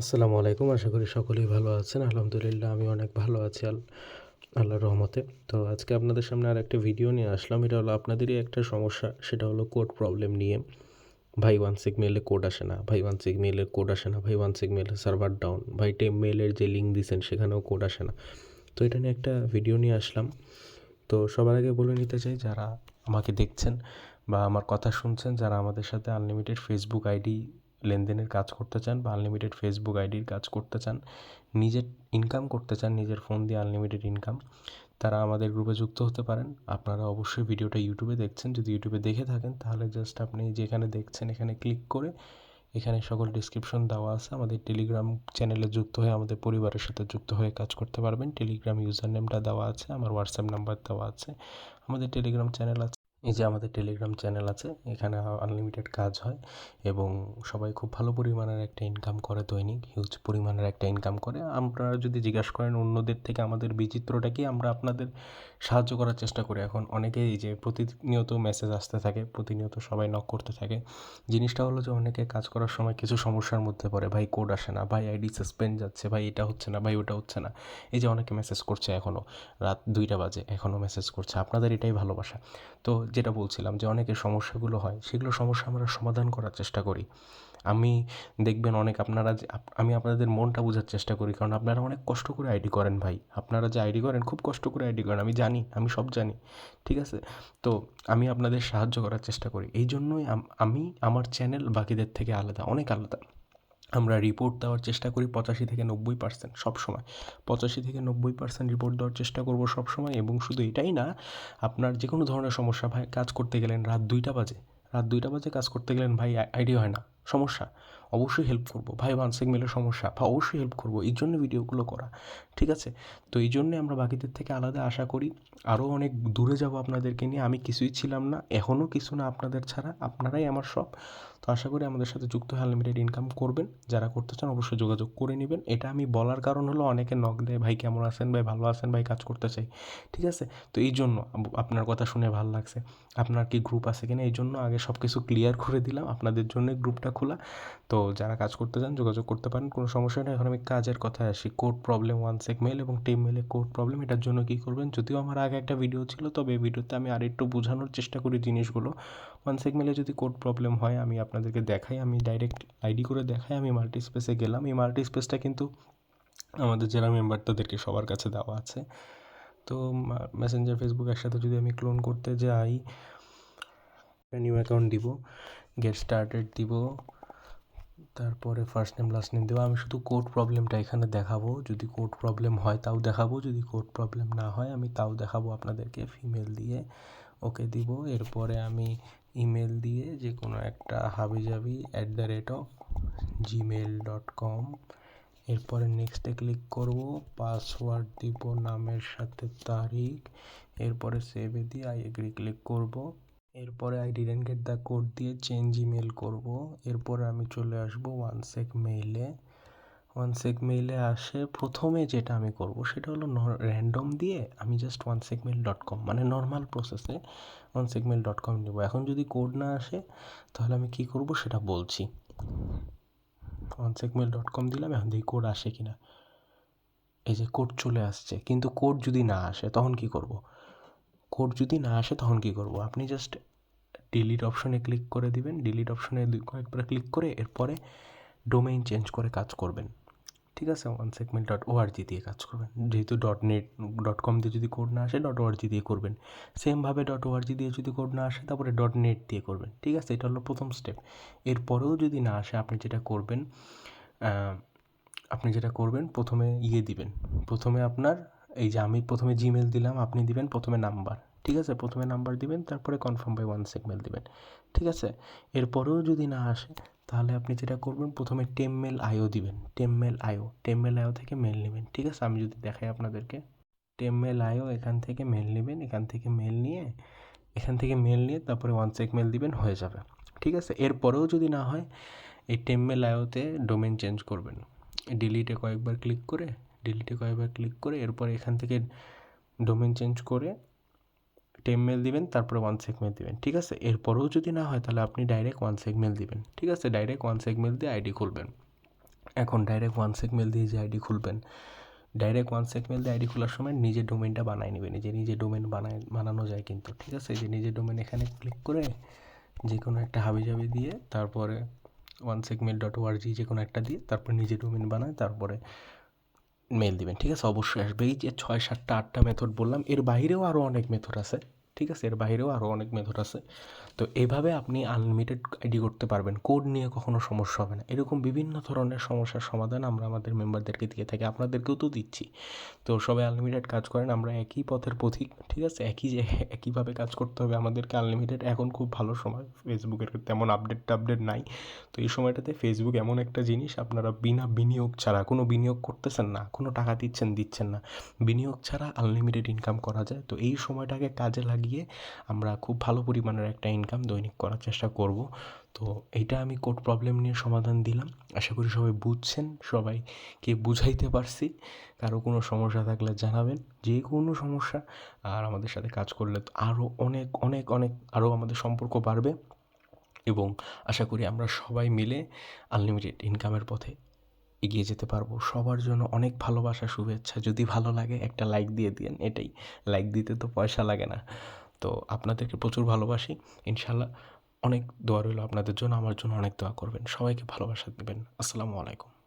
আসসালামু আলাইকুম। আশা করি সকলেই ভালো আছেন। আলহামদুলিল্লাহ, আমি অনেক ভালো আছি আল, আল্লাহর রহমতে। তো আজকে আপনাদের সামনে আর একটা ভিডিও নিয়ে আসলাম। এটা হলো আপনাদেরই একটা সমস্যা, সেটা হলো কোড প্রবলেম নিয়ে। ভাই ওয়ান সিক মেলে কোড আসে না, ভাই ওয়ান সিক মেলের কোড আসে না, ভাই ওয়ান সিক মেলে সার্ভার ডাউন ভাই টেম মেলের যে লিঙ্ক দিয়েছেন সেখানেও কোড আসে না। তো এটা নিয়ে একটা ভিডিও নিয়ে আসলাম। তো সবার আগে বলে নিতে চাই, যারা আমাকে দেখছেন বা আমার কথা শুনছেন, যারা আমাদের সাথে আনলিমিটেড ফেসবুক আইডি লেনদেনের কাজ করতে চান বা আনলিমিটেড ফেসবুক আইডির কাজ করতে চান, নিজের ইনকাম করতে চান, নিজের ফোন দিয়ে আনলিমিটেড ইনকাম তারা আমাদের গ্রুপে যুক্ত হতে পারেন। আপনারা অবশ্যই ভিডিওটা ইউটিউবে দেখছেন। যদি ইউটিউবে দেখে থাকেন, তাহলে জাস্ট আপনি যেখানে দেখছেন, এখানে ক্লিক করে এখানে সকল ডিসক্রিপশন দেওয়া আছে। আমাদের টেলিগ্রাম চ্যানেলে যুক্ত হয়ে আমাদের পরিবারের সাথে যুক্ত হয়ে কাজ করতে পারবেন। টেলিগ্রাম ইউজার নেমটা দেওয়া আছে, আমার হোয়াটসঅ্যাপ নাম্বার দেওয়া আছে। আমাদের টেলিগ্রাম চ্যানেল আছে। এই যে আমাদের টেলিগ্রাম চ্যানেল আছে, এখানে আনলিমিটেড কাজ হয় এবং সবাই খুব ভালো পরিমাণের একটা ইনকাম করে দৈনিক হিউজ পরিমাণের একটা ইনকাম করে। আপনারা যদি জিজ্ঞাসা করেন অন্যদের থেকে আমাদের বিচিত্রটা কি, আমরা আপনাদের সাহায্য করার চেষ্টা করি। এখন অনেকেই যে প্রতিনিয়ত মেসেজ আসতে থাকে, প্রতিনিয়ত সবাই নক করতে থাকে। জিনিসটা হলো যে অনেকে কাজ করার সময় কিছু সমস্যার মধ্যে পড়ে, ভাই কোড আসে না, ভাই আইডি সাসপেন্ড যাচ্ছে, ভাই এটা হচ্ছে না, ভাই ওটা হচ্ছে না। এই যে অনেকে মেসেজ করছে এখনও রাত দুইটা বাজে এখনও মেসেজ করছে, আপনাদের এটাই ভালোবাসা। তো যেটা বলছিলাম যে অনেকের সমস্যাগুলো হয়, সেগুলো সমস্যা আমরা সমাধান করার চেষ্টা করি। আমি দেখবেন অনেক আপনারা যে আমি আপনাদের মনটা বোঝার চেষ্টা করি, কারণ আপনারা অনেক কষ্ট করে আইডি করেন ভাই। আপনারা যে আইডি করেন, খুব কষ্ট করে আইডি করেন, আমি জানি, আমি সব জানি, ঠিক আছে? তো আমি আপনাদের সাহায্য করার চেষ্টা করি। এই জন্যই আমি, আমার চ্যানেল বাকিদের থেকে আলাদা, অনেক আলাদা। আমরা রিপোর্ট দেওয়ার চেষ্টা করি পঁচাশি থেকে নব্বই পার্সেন্ট সবসময়। পঁচাশি থেকে নব্বই পার্সেন্ট রিপোর্ট দেওয়ার চেষ্টা করব সবসময় এবং শুধু এটাই না, আপনার যে কোনো ধরনের সমস্যা ভাই, কাজ করতে গেলেন রাত দুইটা বাজে। রাত দুইটা বাজে কাজ করতে গেলেন ভাই আইডি হয় না। সমস্যা? অবশ্যই হেল্প করব। ভাই মানসিক মিলের সমস্যা। বা অবশ্যই হেল্প করব। এই জন্য ভিডিওগুলো করা। ঠিক আছে? তো এই জন্যে আমরা বাকিদের থেকে আলাদা আশা করি। আরও অনেক দূরে যাব আপনাদেরকে নিয়ে। আমি কিছুই ছিলাম না। এখনও কিছু না আপনাদের ছাড়া। আপনারাই আমার সব। আশা করি আমাদের সাথে যুক্ত হয়ে আনলিমিটেড ইনকাম করবেন। যারা করতে চান অবশ্যই যোগাযোগ করে নেবেন। এটা আমি বলার কারণ হলো অনেকে নক দেয়, ভাই, কেমন আছেন? ভাই, ভালো আছেন? ভাই, কাজ করতে চাই। ঠিক আছে? তো এই জন্য আপনার কথা শুনে ভালো লাগছে। আপনার কি গ্রুপ আছে কিনা এই জন্য আগে সব কিছু ক্লিয়ার করে দিলাম। আপনাদের জন্য গ্রুপটা খোলা। তো যারা কাজ করতে চান যোগাযোগ করতে পারেন, কোনো সমস্যা নেই। এখন আমি কাজের কথায় আসি। Code problem one sec mail এবং টিম মেলে কোড প্রবলেম এটার জন্য কী করবেন? যদিও আমার আগে একটা ভিডিও ছিল, তবে এই ভিডিওতে আমি আরেকটু বোঝানোর চেষ্টা করি জিনিসগুলো। ওয়ান সেক মেলে যদি কোড প্রবলেম হয়, আমি আপনাদেরকে দেখাই, আমি ডাইরেক্ট আইডি করে দেখাই, আমি মাল্টি স্পেসে গেলাম। এই মাল্টি স্পেসটা কিন্তু আমাদের যারা মেম্বার তাদেরকে সবার কাছে দেওয়া আছে। তো মেসেঞ্জার ফেসবুক একসাথে যদি আমি ক্লোন করতে যাই নিউ অ্যাকাউন্ট দিব গেট স্টার্টেড দিব, তারপরে ফার্স্ট নেম লাস্ট নেম দেবো আমি শুধু কোড প্রবলেমটা এখানে দেখাবো। যদি কোড প্রবলেম হয়, তাও দেখাবো। যদি কোড প্রবলেম না হয়, আমি তাও দেখাবো আপনাদেরকে ফিমেল দিয়ে। ওকে দিব। এরপরে আমি ইমেল দিয়ে যে কোনো একটা হাবি যাবি at the rate of Gmail dot com এরপরে নেক্সটে ক্লিক করব পাসওয়ার্ড দিব নামের সাথে তারিখ, এরপরে সেভে দিয়ে আই এগ্রি ক্লিক করব। এরপরে I didn't get the code দিয়ে চেঞ্জ ইমেল করব। এরপরে আমি চলে আসব ওয়ান সেক মেইলে ওয়ান সেক মেইলে আসে প্রথমে যেটা আমি করব সেটা হলো র্যান্ডম দিয়ে আমি just one sec mail dot com মানে নর্মাল প্রসেসে one sec mail dot com নেব। এখন যদি কোড না আসে, তাহলে আমি কী করব সেটা বলছি। One sec mail dot com দিলাম, এখন দেখি কোড আসে কি না এই যে কোড চলে আসছে, কিন্তু কোড যদি না আসে, তখন কী করব? কোড যদি না আসে, তখন কী করব? আপনি জাস্ট ডিলিট অপশনে ক্লিক করে দিবেন। ডিলিট অপশনে কয়েকবার ক্লিক করে এরপরে ডোমেইন চেঞ্জ করে কাজ করবেন। ঠিক আছে ওয়ান সেগমেন্ট ডট ওআরজি দিয়ে কাজ করবেন। যেহেতু ডট নেট ডট কম দিয়ে যদি কোড না আসে ডট ওআরজি দিয়ে করবেন। সেমভাবে ডট ওআরজি দিয়ে যদি কোড না আসে, তারপরে ডট নেট দিয়ে করবেন। ঠিক আছে, এটা হলো প্রথম স্টেপ এরপরেও যদি না আসে, আপনি যেটা করবেন আপনি যেটা করবেন, প্রথমে ইয়ে দিবেন। প্রথমে আপনার, এই যে আমি প্রথমে জিমেল দিলাম, আপনি দিবেন প্রথমে নাম্বার ঠিক আছে? প্রথমে নাম্বার দিবেন, তারপরে কনফার্ম বাই ওয়ান সেগমেল দিবেন। ঠিক আছে? এরপরেও যদি না আসে, তাহলে আপনি যেটা করবেন, প্রথমে টেম মেল আইও দিবেন। টেম মেল আইও টেম মেল আইও থেকে মেল নেবেন। ঠিক আছে? আমি যদি দেখাই আপনাদেরকে। টেম মেল আইও এখান থেকে মেল নেবেন, এখান থেকে মেল নিয়ে, এখান থেকে মেল নিয়ে তারপরে ওয়ান সেক মেল দিবেন, হয়ে যাবে। ঠিক আছে? এরপরেও যদি না হয়, এই টেম মেল আইওতে ডোমেন চেঞ্জ করবেন। ডিলিটে কয়েকবার ক্লিক করে ডিলিটে কয়েকবার ক্লিক করে, এরপরে এখান থেকে ডোমেন চেঞ্জ করে টেম মেল দিবেন, তারপরে ওয়ান সেগমেল দিবেন, ঠিক আছে? এরপরেও যদি না হয়, তাহলে আপনি ডাইরেক্ট ওয়ান সেগমেল দিবেন, ঠিক আছে? ডাইরেক্ট ওয়ান সেগমেল দিয়ে আইডি খুলবেন। এখন ডাইরেক্ট ওয়ান সেক মেল দিয়ে যে আইডি খুলবেন ডাইরেক্ট ওয়ান সেক মেল দিয়ে আইডি খোলার সময় নিজের ডোমেনটা বানায় নেবেন। যে নিজে ডোমেন বানায়, বানানো যায় কিন্তু, ঠিক আছে? যে নিজের ডোমেন এখানে ক্লিক করে যে কোনো একটা হাবি জাবি দিয়ে, তারপরে one sec mail dot ORG যে কোনো একটা দিয়ে, তারপরে নিজে ডোমেন বানায়, তারপরে মেল দিবেন, ঠিক আছে? অবশ্যই আসবে। এই যে ছয়, সাতটা, আটটা মেথড বললাম, এর বাইরেও আরও অনেক মেথড আছে। ঠিক আছে, এর বাইরেও আরও অনেক মেথড আছে। তো এইভাবে আপনি আনলিমিটেড আইডি করতে পারবেন কোড নিয়ে কখনো সমস্যা হবে না। এরকম বিভিন্ন ধরনের সমস্যার সমাধান আমরা আমাদের মেম্বারদেরকে দিয়ে থাকি, আপনাদেরকেও তো দিচ্ছি। তো সবাই আনলিমিটেড কাজ করেন, আমরা একই পথের পথিক, ঠিক আছে? একই যে, একইভাবে কাজ করতে হবে আমাদেরকে আনলিমিটেড এখন খুব ভালো সময়। ফেসবুকের তেমন আপডেট টাপডেট নাই। তো এই সময়টাতে ফেসবুক এমন একটা জিনিস, আপনারা বিনা বিনিয়োগ ছাড়া, কোনো বিনিয়োগ করতেছেন না, কোনো টাকা দিচ্ছেন দিচ্ছেন না। বিনিয়োগ ছাড়া আনলিমিটেড ইনকাম করা যায়। তো এই সময়টাকে কাজে লাগিয়ে আমরা খুব ভালো পরিমাণের একটা ইনকাম দৈনিক করার চেষ্টা করব। তো এইটা আমি কোড প্রবলেম নিয়ে সমাধান দিলাম। আশা করি সবাই বুঝছেন, সবাইকে বুঝাইতে পারছি। কারও কোনো সমস্যা থাকলে জানাবেন। যে কোনো সমস্যা, আর আমাদের সাথে কাজ করলে তো আরও অনেক অনেক অনেক আরও আমাদের সম্পর্ক বাড়বে। এবং আশা করি আমরা সবাই মিলে আনলিমিটেড ইনকামের পথে এগিয়ে যেতে পারব। সবার জন্য অনেক ভালোবাসা, শুভেচ্ছা। যদি ভালো লাগে একটা লাইক দিয়ে দিন এটাই। লাইক দিতে তো পয়সা লাগে না। তো আপনাদেরকে প্রচুর ভালোবাসি। ইনশাল্লাহ অনেক দোয়া রইল আপনাদের জন্য। আমার জন্য অনেক দোয়া করবেন। সবাইকে ভালোবাসা দেবেন। আসসালামু আলাইকুম।